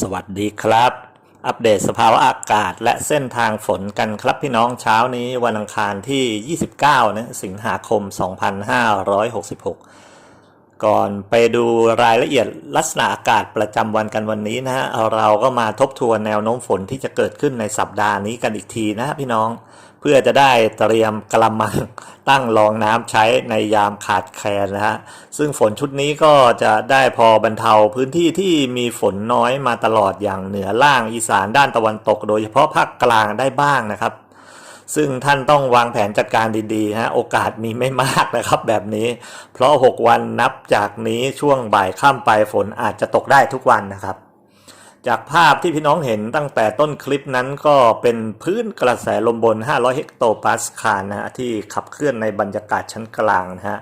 สวัสดีครับ อัปเดตสภาวะอากาศและเส้นทางฝนกันครับพี่น้องเช้านี้วันอังคารที่ 29 นะสิงหาคม 2566 ก่อนไปดูรายละเอียดลักษณะอากาศประจำวันกันวันนี้นะฮะเราก็มาทบทวนแนวโน้มฝนที่จะเกิดขึ้นในสัปดาห์นี้กันอีกทีนะพี่น้อง พื่อจะได้เตรียมกระมังตั้งรองน้ำใช้ในยามขาดแคลนนะฮะซึ่งฝนชุดนี้ก็จะได้พอบรรเทาพื้นที่ที่มีฝนน้อยมาตลอดอย่างเหนือล่างอีสานด้านตะวันตก โดยเฉพาะภาคกลางได้บ้างนะครับ ซึ่งท่านต้องวางแผนจัดการดีๆฮะโอกาสมีไม่มากนะครับแบบนี้ เพราะ 6 วันนับจากนี้ช่วงบ่ายค่ำไปฝนอาจจะตกได้ทุกวันนะครับ จากภาพที่พี่น้องเห็นตั้งแต่ต้นคลิปนั้นก็เป็นพื้นกระแสลมบน 500 เฮกโตปาสคาลนะฮะที่ขับเคลื่อนในบรรยากาศชั้นกลางนะฮะ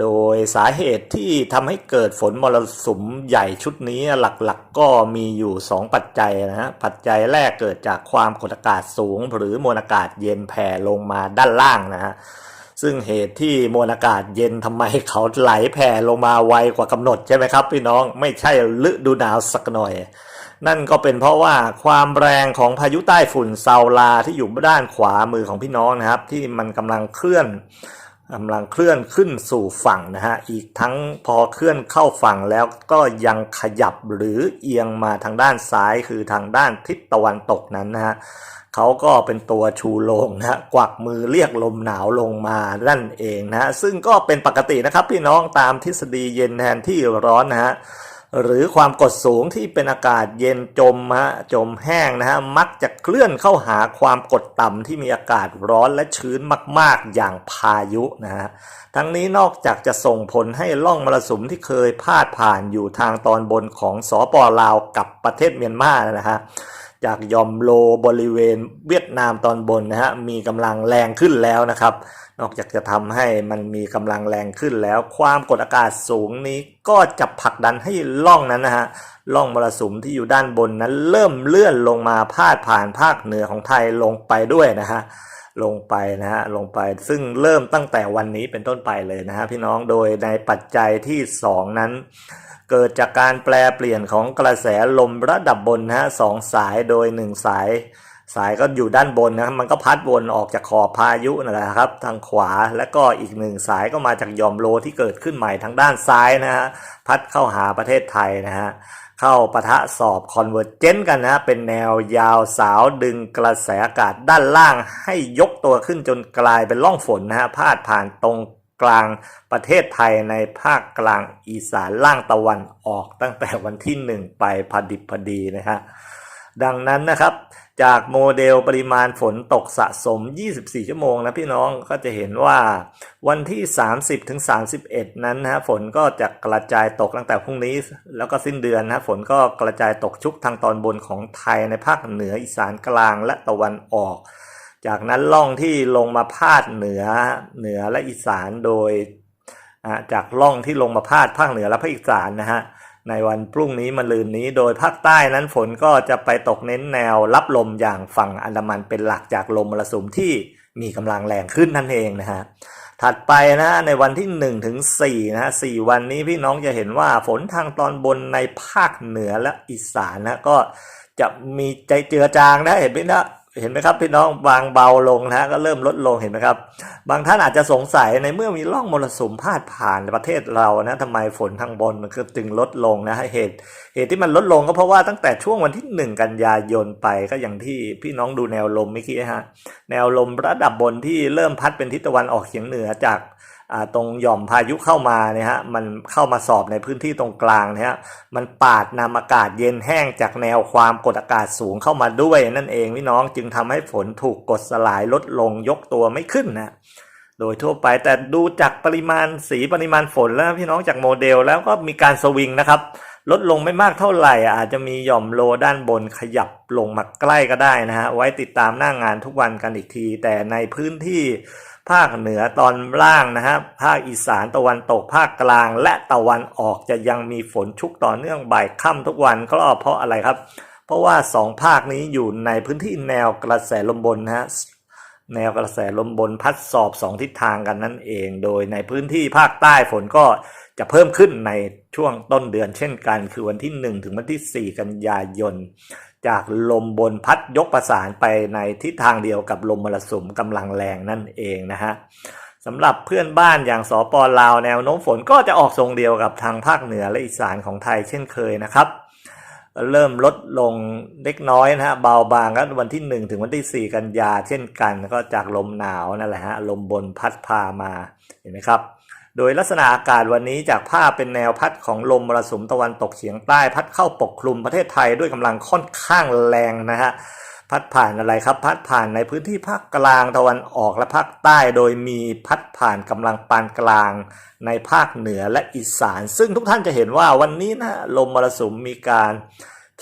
โดยสาเหตุที่ทำให้เกิดฝนมรสุมใหญ่ชุดนี้หลักๆก็มีอยู่ 2 ปัจจัยนะฮะ ปัจจัยแรกเกิดจากความกดอากาศสูง หรือมวลอากาศเย็นแผ่ลงมาด้านล่างนะฮะซึ่งเหตุที่มวลอากาศเย็นทำไมเขาไหลแผ่ลงมาไวกว่ากำหนดใช่ไหมครับพี่น้องไม่ใช่ฤดูหนาวสักหน่อย นั่นก็เป็นเพราะว่าความแรงของพายุใต้ฝุ่นเซาลาที่อยู่ด้านขวามือของพี่น้องนะครับ ที่มันกำลังเคลื่อนกำลังเคลื่อนขึ้นสู่ฝั่งนะฮะ อีกทั้งพอเคลื่อนเข้าฝั่งแล้วก็ยังขยับหรือเอียงมาทางด้านซ้ายคือทางด้านทิศตะวันตกนั้นนะฮะเขาก็เป็นตัวชูโลงนะฮะกวักมือเรียกลมหนาวลงมานั่นเองนะฮะซึ่งก็เป็นปกตินะครับพี่น้องตามทฤษฎีเย็นแทนที่ร้อนนะฮะ หรือความกดสูงที่เป็นอากาศเย็นจมฮะจมแห้งนะฮะมักจะเคลื่อนเข้าหาความกดต่ำที่มีอากาศร้อนและชื้นมาก ๆ อย่างพายุนะฮะทั้งนี้นอกจากจะส่งผลให้ล่องมรสุมที่เคยพาดผ่านอยู่ทางตอนบนของสปลาวกับประเทศเมียนมานะฮะ จากยอมโลบริเวณเวียดนามตอนบนนะฮะมีกำลังแรงขึ้นแล้วนะครับ นอกจากจะทำให้มันมีกำลังแรงขึ้นแล้ว ความกดอากาศสูงนี้ก็จะผลักดันให้ล่องนั้นนะฮะล่องมรสุมที่อยู่ด้านบนนั้นเริ่มเลื่อนลงมาพาดผ่านภาคเหนือของไทยลงไปด้วยนะฮะ ลงไปนะฮะลงไปซึ่งเริ่มตั้งแต่วันนี้เป็นต้นไปเลยนะฮะพี่น้องโดยในปัจจัยที่ 2 นั้น เกิดจากการแปลเปลี่ยนของกระแสลมระดับบนนะฮะสองสายโดย 1 สาย สายก็อยู่ด้านบนนะมันก็พัดวนออกจากขอบพายุนั่นแหละครับ ทางขวาแล้วก็อีกหนึ่งสายก็มาจากยอมโลที่เกิดขึ้นใหม่ทางด้านซ้ายนะฮะพัดเข้าหาประเทศไทยนะฮะ เข้าปะทะสอบคอนเวอร์เจนต์กันนะเป็นแนวยาวสาวดึงกระแสอากาศด้านล่างให้ยกตัวขึ้นจนกลายเป็นร่องฝนนะฮะพาดผ่านตรงกลางประเทศไทยในภาคกลางอีสานล่างตะวันออกตั้งแต่วันที่หนึ่งไปพอดิบพอดีนะฮะดังนั้นนะครับ จากโมเดลปริมาณฝนตกสะสม 24 ชั่วโมงนะพี่น้องก็จะเห็นว่าวันที่ 30ถึง31 นั้นนะฮะฝนก็จะกระจายตกตั้งแต่พรุ่งนี้ แล้วก็สิ้นเดือนนะฝนก็กระจายตกชุกทางตอนบนของไทยในภาคเหนืออีสานกลางและตะวันออก จากนั้นล่องที่ลงมาพาดเหนือเหนือและอีสานโดยจากล่องที่ลงมาพาดภาคเหนือและภาคอีสานนะฮะ ในวันพรุ่งนี้มะรืนนี้ โดยภาคใต้นั้นฝนก็จะไปตกเน้นแนวรับลมอย่างฝั่งอันดามันเป็นหลักจากลมมรสุมที่มีกำลังแรงขึ้นนั่นเองนะฮะถัดไปนะในวันที่1ถึง4นะฮะ4วันนี้พี่น้องจะเห็นว่าฝนทางตอนบนในภาคเหนือและอีสานนะก็จะมีใจเจือจางนะเห็นไหมนะ เห็นไหมครับพี่น้องบางเบาลงนะฮะก็เริ่มลดลงเห็นไหมครับ บางท่านอาจจะสงสัยในเมื่อมีร่องมรสุมพาดผ่านประเทศเรานะทำไมฝนทางบนมันก็จึงลดลงนะเหตุ เหตุที่มันลดลงก็เพราะว่าตั้งแต่ช่วงวันที่ 1 กันยายนไปก็อย่างที่พี่น้องดูแนวลมเมื่อกี้ฮะแนวลมระดับบนที่เริ่มพัดเป็นทิศตะวันออกเฉียงเหนือจาก ตรงหย่อมพายุเข้ามาเนี่ยฮะมันเข้ามาสอบในพื้นที่ตรงกลางเนี่ยฮะมันปาดนำอากาศเย็นแห้งจากแนวความกดอากาศสูงเข้ามาด้วยนั่นเองพี่น้องจึงทำให้ฝนถูกกดสลายลดลงยกตัวไม่ขึ้นนะโดยทั่วไปแต่ดูจากปริมาณสีปริมาณฝนแล้วพี่น้องจากโมเดลแล้วก็มีการสวิงนะครับลดลงไม่มากเท่าไหร่ อาจจะมีหย่อมโลด้านบนขยับลงมาใกล้ก็ได้นะฮะไว้ติดตามหน้างงานทุกวันกันอีกที แต่ในพื้นที่ ภาคเหนือตอนล่างนะฮะภาคอีสานตะวันตกภาคกลาง และตะวันออกจะยังมีฝนชุกต่อเนื่องบ่ายค่ำทุกวันก็เพราะอะไรครับ เพราะว่าสองภาคนี้อยู่ในพื้นที่แนวกระแสลมบนนะฮะแนวกระแสลมบนพัดสอบสองทิศทางกันนั่นเอง โดยในพื้นที่ภาคใต้ฝนก็ จะเพิ่มขึ้นในช่วงต้นเดือนเช่นกัน คือวันที่ 1 ถึงวันที่ 4 กันยายน จากลมบนพัดยกประสานไปในทิศทางเดียวกับลมมรสุมกำลังแรงนั่นเองนะฮะสำหรับเพื่อนบ้านอย่างสปลาวแนวโน้มฝนก็จะออกทรงเดียวกับทางภาคเหนือและอีสานของไทยเช่นเคยนะครับ เริ่มลดลงเล็กน้อยนะฮะเบาบางก็วันที่ 1 ถึงวันที่ 4 กันยาเช่นกัน ก็จากลมหนาวนั่นแหละฮะลมบนพัดพามาเห็นไหมครับ โดยลักษณะอากาศวันนี้จากภาพเป็นแนวพัดของลมมรสุมตะวันตกเฉียงใต้พัดเข้าปกคลุมประเทศไทยด้วยกำลังค่อนข้างแรงนะฮะพัดผ่านอะไรครับ พัดผ่านในพื้นที่ภาคกลางตะวันออกและภาคใต้โดยมีพัดผ่านกำลังปานกลาง ในภาคเหนือและอีสาน ซึ่งทุกท่านจะเห็นว่าวันนี้นะลมมรสุมมีการ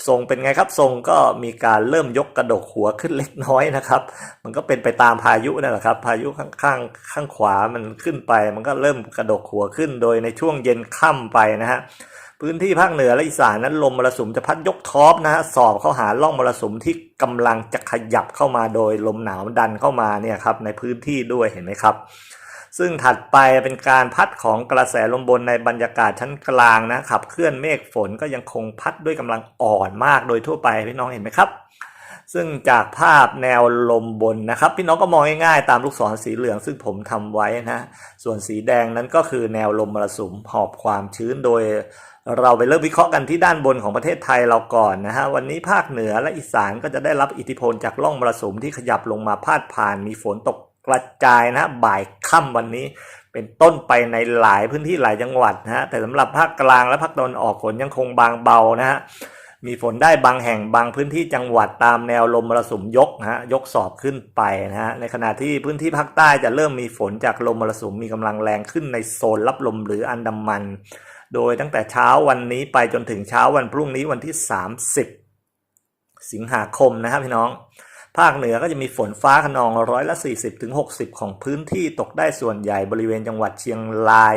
ทรงเป็นไงครับทรงก็มีการเริ่มยกกระดกหัวขึ้นเล็กน้อยนะครับ มันก็เป็นไปตามพายุนั่นแหละครับ พายุข้างข้างข้างขวามันขึ้นไป มันก็เริ่มกระดกหัวขึ้น โดยในช่วงเย็นค่ำไปนะฮะพื้นที่ภาคเหนือและอีสานนั้นลมมรสุมจะพัดยกท็อปนะฮะสอบเข้าหาล่องมรสุมที่กำลังจะขยับเข้ามาโดยลมหนาวดันเข้ามาเนี่ยครับในพื้นที่ด้วยเห็นไหมครับ ซึ่งถัดไปเป็นการพัดของกระแสลมบนในบรรยากาศชั้นกลางนะขับเคลื่อนเมฆฝนก็ยังคงพัดด้วยกำลังอ่อนมากโดยทั่วไปพี่น้องเห็นไหมครับ ซึ่งจากภาพแนวลมบนนะครับ พี่น้องก็มองง่ายๆตามลูกศรสีเหลืองซึ่งผมทำไว้นะส่วนสีแดงนั้นก็คือแนวลมมรสุมหอบความชื้นโดยเราไปเริ่มวิเคราะห์กันที่ด้านบนของประเทศไทยเราก่อนนะฮะวันนี้ภาคเหนือและอีสานก็จะได้รับอิทธิพลจากร่องมรสุมที่ขยับลงมาพาดผ่านมีฝนตก กระจายนะบ่ายค่ำวันนี้ เป็นต้นไปในหลายพื้นที่หลายจังหวัดนะฮะแต่สำหรับภาคกลางและภาคตะวันออกฝนยังคงบางเบานะฮะมีฝนได้บางแห่งบางพื้นที่จังหวัดตามแนวลมมรสุมยกนะฮะยกสอบขึ้นไปนะฮะในขณะที่พื้นที่ภาคใต้จะเริ่มมีฝนจากลมมรสุมมีกำลังแรงขึ้นในโซนรับลมหรืออันดามัน โดยตั้งแต่เช้าวันนี้ไปจนถึงเช้าวันพรุ่งนี้วันที่ 30 สิงหาคมนะครับพี่น้อง ภาคเหนือก็จะมีฝนฟ้าขนองร้อยละ 40ถึง60 ของพื้นที่ตกได้ส่วนใหญ่บริเวณจังหวัดเชียงราย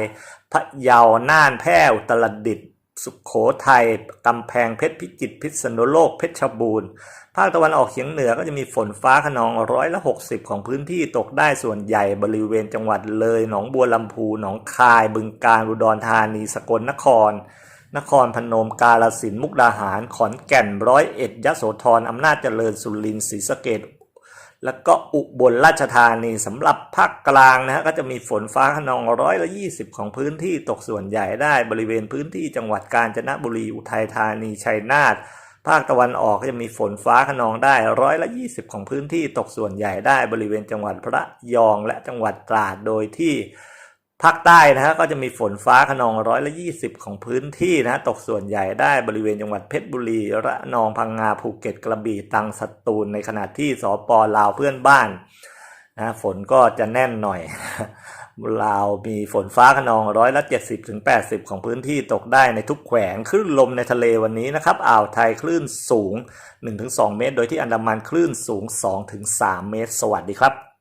พะเยา น่าน แพร่ อุตรดิตถ์ สุขโขทัย กำแพงเพชรพิจิตร พิษณุโลก เพชรบูรณ์ ภาคตะวันออกเฉียงเหนือก็จะมีฝนฟ้าขนองร้อยละ 60 ของพื้นที่ตกได้ส่วนใหญ่บริเวณจังหวัดเลย หนองบัวลำพู หนองคาย บึงกาฬ อุดรธานี สกลนคร นครพนมกาลสินมุกดาหาร ขอนแก่นร้อยเอ็ดยโสธรอำนาจเจริญสุรินทร์ศรีสะเกดแล้วก็อุบลราชธานีสำหรับภาคกลางนะฮะก็จะมีฝนฟ้าขนองร้อยละ20ของพื้นที่ตกส่วนใหญ่ได้บริเวณพื้นที่จังหวัดกาญจนบุรีอุทัยธานีชัยนาทภาคตะวันออกก็จะมีฝนฟ้าขนองได้ร้อยละ20ของพื้นที่ตกส่วนใหญ่ได้บริเวณจังหวัดพระยองและจังหวัดตราดโดยที่ ภาคใต้นะฮะก็จะมีฝนฟ้าขนองร้อยละ20ของพื้นที่นะตกส่วนใหญ่ได้บริเวณจังหวัดเพชรบุรีระนองพังงาภูเก็ตกระบี่ตรังสตูลในขณะที่สปลาวเพื่อนบ้านนะฝนก็จะแน่นหน่อยลาวมีฝนฟ้าขนองร้อยละ70ถึง80 ของพื้นที่ตกได้ในทุกแขวงคลื่นลมในทะเลวันนี้นะครับอ่าวไทยคลื่นสูง 1-2 เมตร โดยที่อันดามันคลื่นสูง 2-3 เมตร สวัสดีครับ